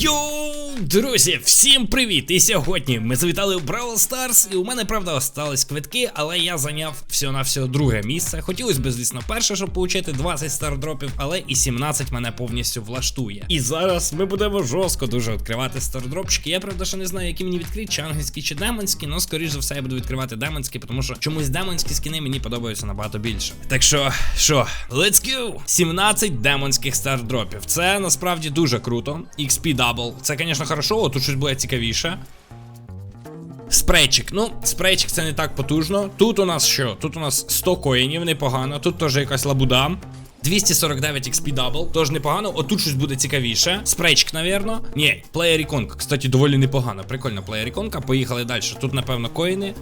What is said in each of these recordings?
Yo! Друзі, всім привіт! І сьогодні ми завітали в Бравл Старс, і у мене правда остались квитки, але я зайняв всього на всього друге місце. Хотілося б, звісно, перше, щоб отримати 20 стардропів, але і 17 мене повністю влаштує. І зараз ми будемо жорстко дуже відкривати стардропчики. Я правда ще не знаю, які мені відкрити, чи англійські, чи демонські, але скоріш за все я буду відкривати демонські, тому що чомусь демонські скини мені подобаються набагато більше. Так що, що, let's go! 17 демонських стардропів. Це насправді дуже круто. XP Double. Це, звісно, хорошо, тут щось буде цікавіше. Спрейчик. Ну, спрейчик це не так потужно. Тут у нас що? Тут у нас 100 коїнів, непогано. Тут теж якась лабуда. 249 XP Double, теж непогано. Отут щось буде цікавіше. Спрейчик, навірно. Ні, плеєр іконка. Кстати, доволі непогано. Прикольна плеєр іконка. Поїхали далі. Тут, напевно, коїни.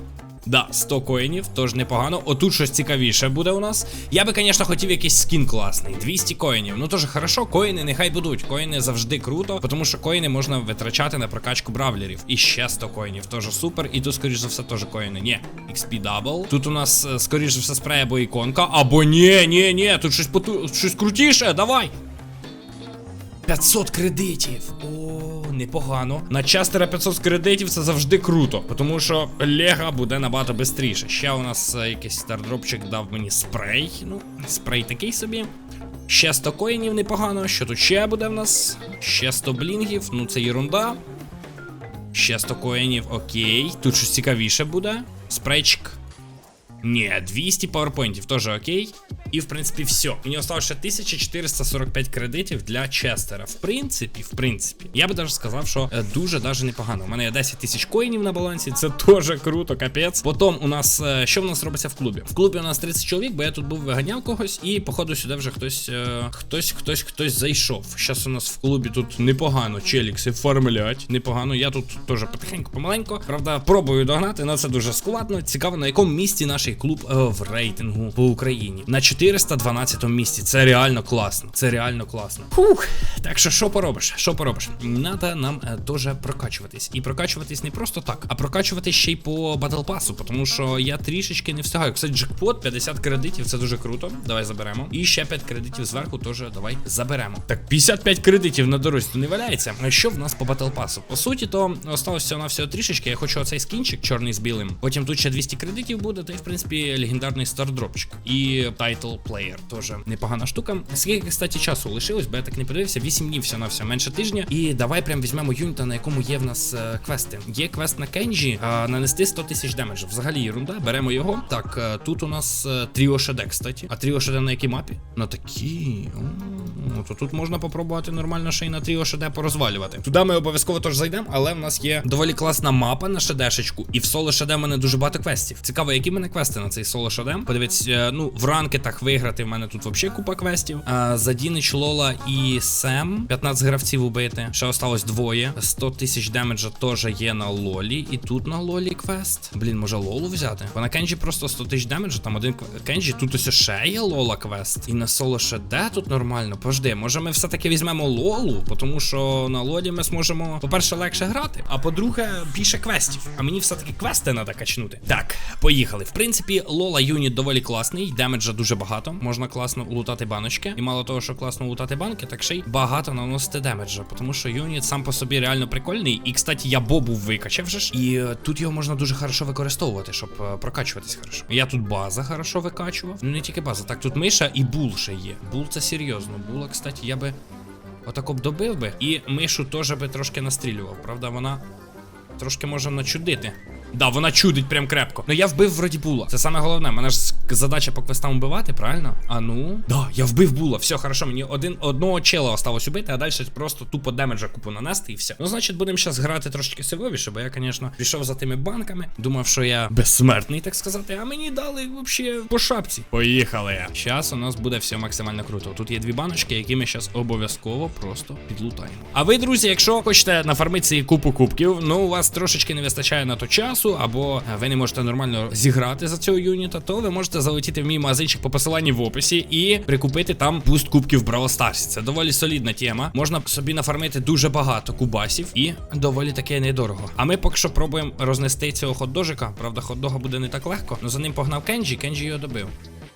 Да, 100 коїнів, тож непогано. Отут щось цікавіше буде у нас. Я би, звісно, хотів якийсь скін класний. 200 коїнів. Ну теж хорошо, коїни нехай будуть. Коїни завжди круто, тому що коїни можна витрачати на прокачку бравлерів. І ще 100 коїнів. Теж супер. І тут, скоріш за все, теж коїни. Ні, XP Double. Тут у нас, е, скоріш за все, спрей або іконка. Або ні, ні, ні, тут щось поту... щось крутіше. Давай. 500 кредитів. О, непогано. На частера 500 кредитів це завжди круто, тому що Лего буде набагато швидше. Ще у нас е, якийсь стардропчик дав мені спрей. Ну, спрей такий собі. Ще 100 коїнів непогано. Що тут ще буде в нас? Ще 100 блінгів, ну це єрунда. Ще 100 коїнів, окей. Тут щось цікавіше буде. Спрейчик. Ні, 200 пауерпоінтів, теж окей. І в принципі все. Мені осталося ще 1445 кредитів для Честера. В принципі, в принципі, я би даже сказав, що е, дуже даже непогано. У мене є 10 тисяч коїнів на балансі, це теж круто, капець. Потім у нас е, що в нас робиться в клубі? В клубі у нас 30 чоловік, бо я тут був виганяв когось, і походу сюди вже хтось, е, хтось, хтось, хтось зайшов. Зараз у нас в клубі тут непогано челікси формулять. Непогано. Я тут теж потихеньку, помаленьку. Правда, пробую догнати, але це дуже складно. Цікаво, на якому місці наш клуб в рейтингу по Україні. На 412 місці. Це реально класно. Це реально класно. Фух. Так що, що поробиш? Що поробиш? Надо нам е, теж прокачуватись. І прокачуватись не просто так, а прокачуватись ще й по батл пасу, тому що я трішечки не встигаю. Кстати, джекпот 50 кредитів, це дуже круто. Давай заберемо. І ще 5 кредитів зверху теж давай заберемо. Так, 55 кредитів на дорозі не валяється. А що в нас по батл пасу? По суті, то осталося на всього трішечки. Я хочу оцей скінчик чорний з білим. Потім тут ще 200 кредитів буде, та й в принципі легендарний стардропчик. І тайтл плеєр теж непогана штука. Скільки, кстати, часу лишилось, бо я так не подивився. 8 днів все на все менше тижня. І давай прям візьмемо юніта, на якому є в нас е, квести. Є квест на Кенджі, е, нанести 100 тисяч демеджу. Взагалі ерунда, беремо його. Так, е, тут у нас е, Тріо Шеде, кстати. А Тріо Шеде на якій мапі? На такій. Ну то тут можна попробувати нормально ще й на Тріо Шеде порозвалювати. Туди ми обов'язково теж зайдемо, але в нас є доволі класна мапа на шедешечку. І в соло Шеде мене дуже багато квестів. Цікаво, які мене квести на цей соло Шеде. Подивіться, е, ну в ранкетах виграти. В мене тут взагалі купа квестів. А, Задінич Лола і Сем. 15 гравців убити. Ще осталось двоє. 100 тисяч демеджа теж є на Лолі. І тут на Лолі квест. Блін, може Лолу взяти? Бо на Кенджі просто 100 тисяч демеджа, там один Кенджі, тут ось ще є Лола квест. І на соло Шеде тут нормально. Пожди, може ми все-таки візьмемо Лолу, тому що на Лолі ми зможемо, по-перше, легше грати, а по-друге, більше квестів. А мені все-таки квести треба качнути. Так, поїхали. В принципі, Лола юніт доволі класний, демеджа дуже багато. Можна класно лутати баночки. І мало того, що класно лутати банки, так ще й багато наносити демеджа. Тому що юніт сам по собі реально прикольний. І, кстати, я бобу викачав вже ж. І е, тут його можна дуже хорошо використовувати, щоб е, прокачуватись хорошо. Я тут база хорошо викачував. Ну не тільки база, так тут миша і бул ще є. Бул це серйозно. Була, кстати, я би отако б добив би. І мишу теж би трошки настрілював. Правда, вона трошки може начудити. Да, вона чудить прям крепко. Ну я вбив вроді була. Це саме головне. Мене ж задача по квестам вбивати, правильно? А ну. Да, я вбив була. Все хорошо. Мені один одного чела осталось убити, а далі просто тупо демеджа купу нанести і все. Ну, значить, будемо зараз грати трошки сивовіше, бо я, звісно, пішов за тими банками. Думав, що я безсмертний, так сказати. А мені дали взагалі по шапці. Поїхали. Зараз у нас буде все максимально круто. Тут є дві баночки, які ми зараз обов'язково просто підлутаємо. А ви, друзі, якщо хочете нафармити купу кубків, ну у вас трошечки не вистачає на то часу, або ви не можете нормально зіграти за цього юніта, то ви можете залетіти в мій магазинчик по посиланні в описі і прикупити там буст кубків Brawl Stars. Це доволі солідна тема. Можна собі нафармити дуже багато кубасів і доволі таке недорого. А ми поки що пробуємо рознести цього хот-дожика. Правда, хот-дога буде не так легко. Ну за ним погнав Кенджі, Кенджі його добив.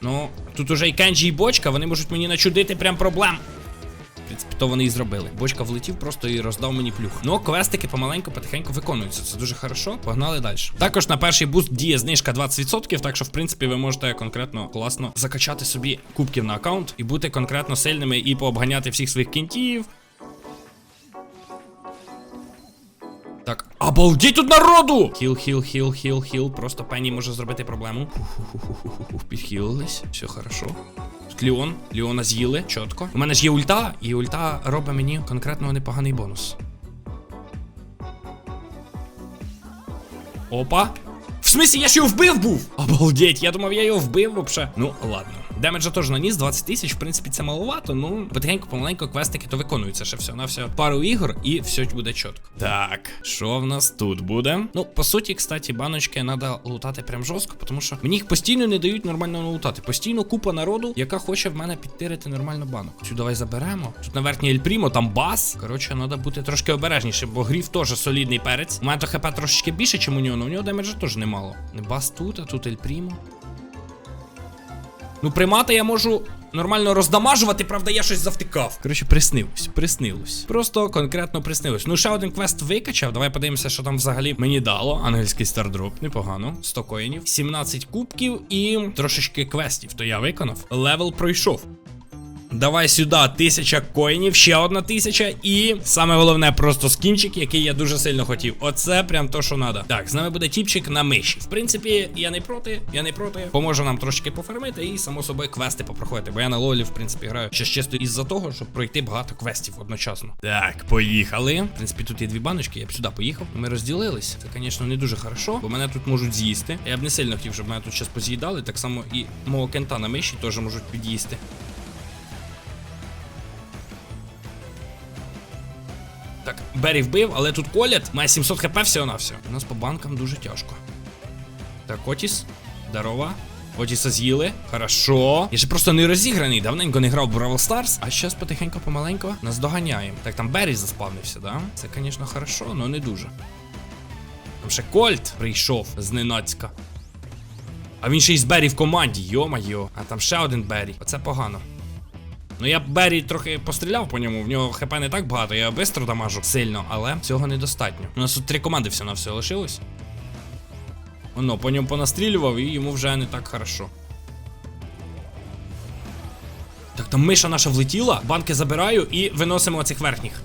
Ну, тут уже і Кенджі, і бочка, вони можуть мені начудити прям проблем. В принципі, то вони і зробили. Бочка влетів просто і роздав мені плюх. Ну, квестики помаленьку, потихеньку виконуються. Це дуже хорошо. Погнали далі. Також на перший буст діє знижка 20%, так що, в принципі, ви можете конкретно класно закачати собі кубків на аккаунт і бути конкретно сильними і пообганяти всіх своїх кінтів. Так, обалдіть тут народу! Хіл, хіл, хіл, хіл, хіл. Просто Пенні може зробити проблему. Підхилились. Все хорошо. Тут Ліон. Ліона з'їли, чітко. У мене ж є ульта, і ульта робить мені конкретно непоганий бонус. Опа. Смысле, я ж його вбив був? Обалдеть, я думав, я його вбив вообще. Ну, ладно. Демеджа теж наніс 20 тисяч, в принципі, це маловато, ну потихеньку, помаленьку квестики то виконуються ще все на все. Пару ігор і все буде чітко. Так, що в нас тут буде? Ну, по суті, кстати, баночки треба лутати прям жорстко, тому що мені їх постійно не дають нормально лутати. Постійно купа народу, яка хоче в мене підтирити нормально банок. Цю давай заберемо. Тут на верхній Ельпрімо, там бас. Коротше, треба бути трошки обережніше, бо гріф теж солідний перець. У мене то хп трошечки більше, ніж у нього, але у нього демеджа теж немало. Не бас тут, а тут Ельпрімо. Ну, примати я можу нормально роздамажувати, правда, я щось завтикав. Коротше, приснилось, приснилось. Просто конкретно приснилось. Ну, ще один квест викачав. Давай подивимося, що там взагалі мені дало. Ангельський стардроп, непогано. 100 коїнів, 17 кубків і трошечки квестів. То я виконав. Левел пройшов. Давай сюди тисяча коїнів, ще одна тисяча, і саме головне, просто скінчик, який я дуже сильно хотів. Оце прям то, що треба. Так, з нами буде тіпчик на миші. В принципі, я не проти, я не проти. Поможе нам трошки пофармити і, само собою, квести попроходити. Бо я на лолі, в принципі, граю ще чисто із-за того, щоб пройти багато квестів одночасно. Так, поїхали. В принципі, тут є дві баночки, я б сюди поїхав. Ми розділились. Це, звісно, не дуже хорошо, бо мене тут можуть з'їсти. Я б не сильно хотів, щоб мене тут щас поз'їдали. Так само і мого кента на миші теж можуть під'їсти. Бері вбив, але тут колять. Має 700 хп всього на все. У нас по банкам дуже тяжко. Так, Отіс. Здорово. Отіса з'їли. Хорошо. Я ще просто не розіграний. Давненько не грав в Бравл Старс. А зараз потихеньку помаленько нас доганяємо. Так, там Беррі заспавнився, да? Це, звісно, хорошо, але не дуже. Там ще Кольт прийшов зненацька. А він ще й з Беррі в команді, йо-майо. А там ще один Беррі. Оце погано. Ну я Беррі трохи постріляв по ньому, в нього хп не так багато, я швидко дамажу сильно, але цього недостатньо. У нас тут три команди все на все лишилось. Воно, по ньому понастрілював і йому вже не так хорошо. Так, там миша наша влетіла, банки забираю і виносимо оцих верхніх.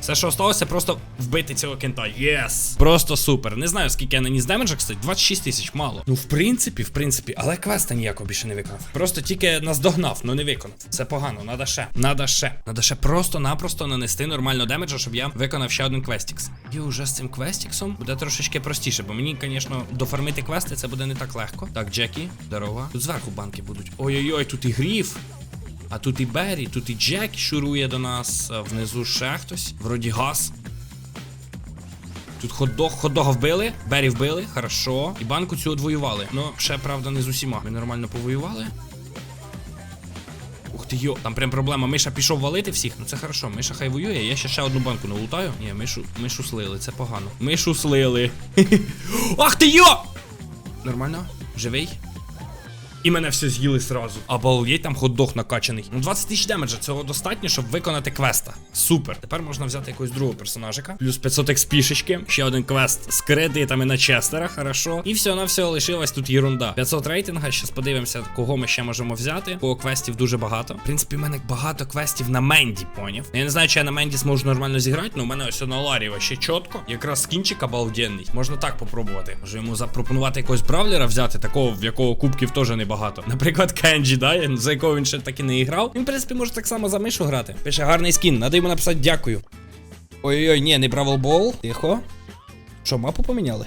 Все, що осталося, просто вбити цього кента. Єс! Просто супер. Не знаю, скільки я наніс демеджа, кстати, 26 тисяч, мало. Ну, в принципі, в принципі, але квеста ніякого більше не виконав. Просто тільки наздогнав, але не виконав. Це погано, надо ще. Надо ще. Надо ще просто-напросто нанести нормально демеджа, щоб я виконав ще один квестікс. І вже з цим квестіксом буде трошечки простіше, бо мені, звісно, дофармити квести це буде не так легко. Так, Джекі, здорово. Тут зверху банки будуть. Ой-ой-ой, тут і гріф. А тут і Беррі, тут і Джек шурує до нас, внизу ще хтось. Вроді газ. Тут хот-дог, хот-дога вбили, Беррі вбили, хорошо. І банку цю одвоювали. Ну, ще, правда, не з усіма. Ми нормально повоювали. Ух ти йо, там прям проблема. Миша пішов валити всіх. Ну це хорошо. Миша хай воює. Я ще ще одну банку налутаю. Ні, мишу, мишу слили, це погано. Мишу слили. Ах ти йо! Нормально? Живий? І мене все з'їли сразу. Обалдеть, там хот-дог накачаний. Ну 20 тисяч демеджа, цього достатньо, щоб виконати квеста. Супер. Тепер можна взяти якогось другого персонажика. Плюс 500 експішечки. Ще один квест з кредитами на Честера, хорошо. І все на все лишилась тут єрунда. 500 рейтинга. Щас подивимося, кого ми ще можемо взяти. Бо квестів дуже багато. В принципі, в мене багато квестів на Менді, поняв. Я не знаю, чи я на Менді зможу нормально зіграти, але у мене ось на Ларі ще чітко. Якраз скінчик обалденний. Можна так попробувати. Може йому запропонувати якогось бравлера взяти, такого, в якого кубків теж не багато. Наприклад, Кенджі, да, за якого він ще так і не грав. Він, в принципі, може так само за мишу грати. Пише гарний скін, надо йому написати дякую. Ой-ой, ні, не Бравл Бол. Тихо. Що, мапу поміняли?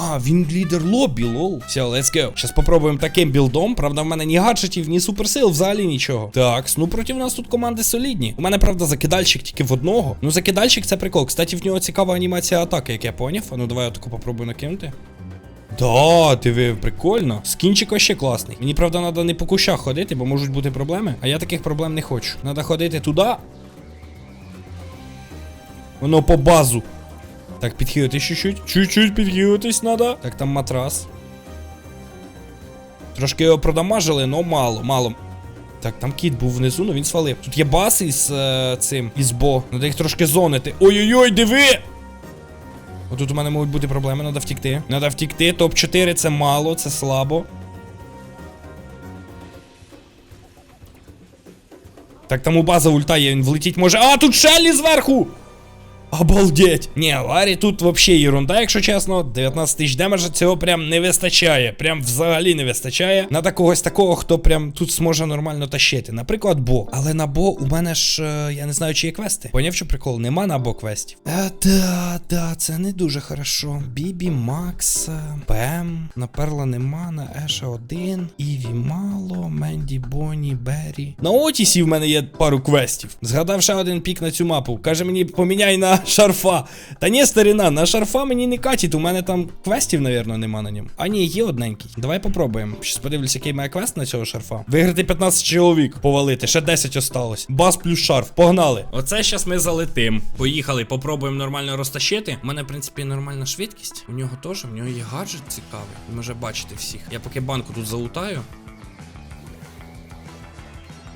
А, він лідер лобі, лол. Все, let's go. Зараз попробуємо таким білдом. Правда, в мене ні гаджетів, ні суперсил, взагалі нічого. Так, ну проти нас тут команди солідні. У мене, правда, закидальщик тільки в одного. Ну, закидальщик це прикол. Кстати, в нього цікава анімація атаки, як я поняв. А ну давай я таку попробую накинути. Да, диви, прикольно. Скінчик вообще класний. Мені, правда, треба не по кущах ходити, бо можуть бути проблеми. А я таких проблем не хочу. Треба ходити туди. Воно по базу. Так, підхилитись чуть-чуть. Чуть-чуть підхилитись треба. Так, там матрас. Трошки його продамажили, но мало, мало. Так, там кіт був внизу, ну він свалив. Тут є бас із е, цим, із бо. Надо їх трошки зонити. Ой-ой-ой, диви! Отут у мене можуть бути проблеми, треба втікти. Треба втікти. Топ-4 це мало, це слабо. Так там у база ульта є, він влетіть може. А, тут Шеллі зверху! Обалдеть! Ні, Ларі тут вообще ерунда, якщо чесно. 19 тисяч демеджа цього прям не вистачає. Прям взагалі не вистачає. Надо когось такого, хто прям тут зможе нормально тащити. Наприклад, Бо. Але на Бо у мене ж е, я не знаю, чи є квести. Поняв, що прикол? Нема на Бо квестів. А, да, да, це не дуже хорошо. Бібі, Макс, е, Пем, на Перла нема, на Еша один, Іві мало, Менді, Бонні, Беррі. На Отісі в мене є пару квестів. Згадав ще один пік на цю мапу. Каже мені, поміняй на шарфа. Та ні, старіна, на шарфа мені не катить. У мене там квестів, навірно, нема на ньому. А ні, є одненький. Давай попробуємо. Щас подивлюся, який має квест на цього шарфа. Виграти 15 чоловік, повалити, ще 10 осталось. Бас плюс шарф. Погнали. Оце щас ми залетим. Поїхали, попробуємо нормально розтащити. У мене, в принципі, нормальна швидкість. У нього теж, у нього є гаджет цікавий. Може бачити всіх. Я поки банку тут залутаю.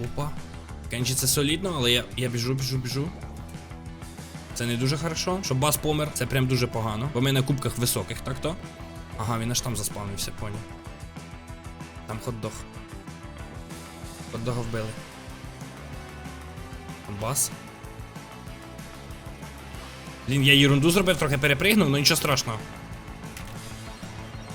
Опа. Кенджі це солідно, але я, я біжу, біжу, біжу. Це не дуже хорошо. Що бас помер, це прям дуже погано. Бо ми на кубках високих, так то? Ага, він аж там заспавнився, поняв. Там хот-дог. Хот-дога вбили. Там бас. Блін, я ерунду зробив, трохи перепригнув, ну нічого страшного.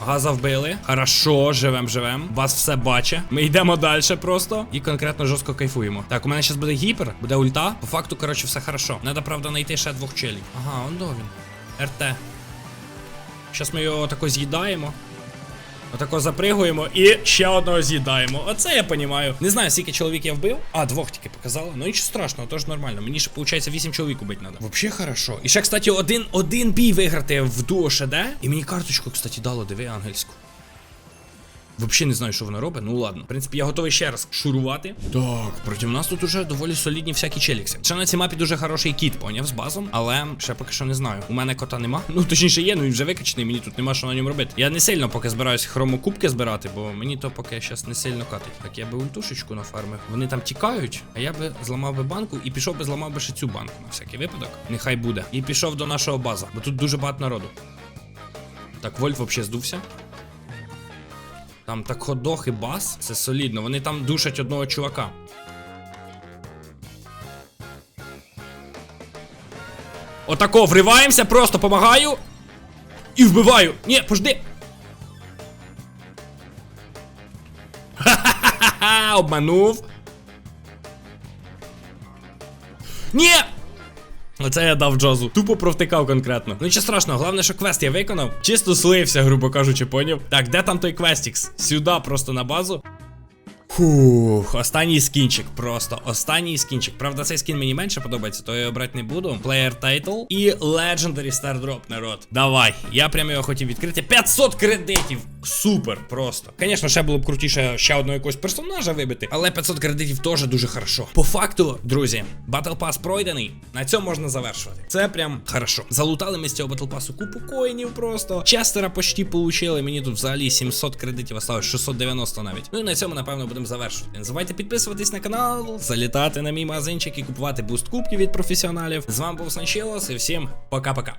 Газа вбили. Хорошо, живем, живем. Вас все бачить. Ми йдемо далі просто. І конкретно жорстко кайфуємо. Так, у мене зараз буде гіпер, буде ульта. По факту, коротше, все хорошо. Надо, правда, знайти ще двох челів. Ага, он до він. РТ. Зараз ми його тако з'їдаємо. Отако запригуємо і ще одного з'їдаємо. Оце я понімаю. Не знаю, скільки чоловік я вбив. А, двох тільки показало. Ну нічого страшного, тож нормально. Мені ще, виходить, 8 чоловік убити треба. Взагалі хорошо. І ще, кстати, один, один бій виграти в дуо ШД. І мені карточку, кстати, дало, диви ангельську. Вообще не знаю, що вона робить. Ну ладно. В принципі, я готовий ще раз шурувати. Так, проти нас тут уже доволі солідні всякі челікси. Ще на цій мапі дуже хороший кіт, поняв з базом, але ще поки що не знаю. У мене кота нема. Ну точніше є, ну він вже викачений, мені тут нема що на ньому робити. Я не сильно поки збираюсь хромокубки збирати, бо мені то поки щас не сильно катить. Так я би ультушечку нафармив. Вони там тікають, а я би зламав би банку і пішов би зламав би ще цю банку на всякий випадок. Нехай буде. І пішов до нашого база, бо тут дуже багато народу. Так, Вольф взагалі здувся. Там так ходох і бас, це солідно. Вони там душать одного чувака. Отако, вриваємося, просто помагаю. І вбиваю. Ні, пожди. Ха-ха-ха, обманув. Ні! Оце я дав Джозу. Тупо провтикав конкретно. Ну нічого страшного, головне, що квест я виконав. Чисто слився, грубо кажучи, поняв. Так, де там той квестікс? Сюди, просто на базу. Фух, останній скінчик, просто останній скінчик. Правда, цей скін мені менше подобається, то я його брати не буду. Player Title і Legendary Star Drop, народ. Давай, я прям його хотів відкрити. 500 кредитів! Супер, просто. Звісно, ще було б крутіше ще одного якогось персонажа вибити, але 500 кредитів теж дуже хорошо. По факту, друзі, Battle Pass пройдений. На цьому можна завершувати. Це прям хорошо. Залутали ми з цього Battle Pass купу коїнів просто. Честера почти получили. Мені тут взагалі 700 кредитів осталось, 690 навіть. Ну і на цьому, напевно, будемо завершувати. Не забувайте підписуватись на канал, залітати на мій магазинчик і купувати буст кубки від професіоналів. З вами був Санчелос і всім пока-пока.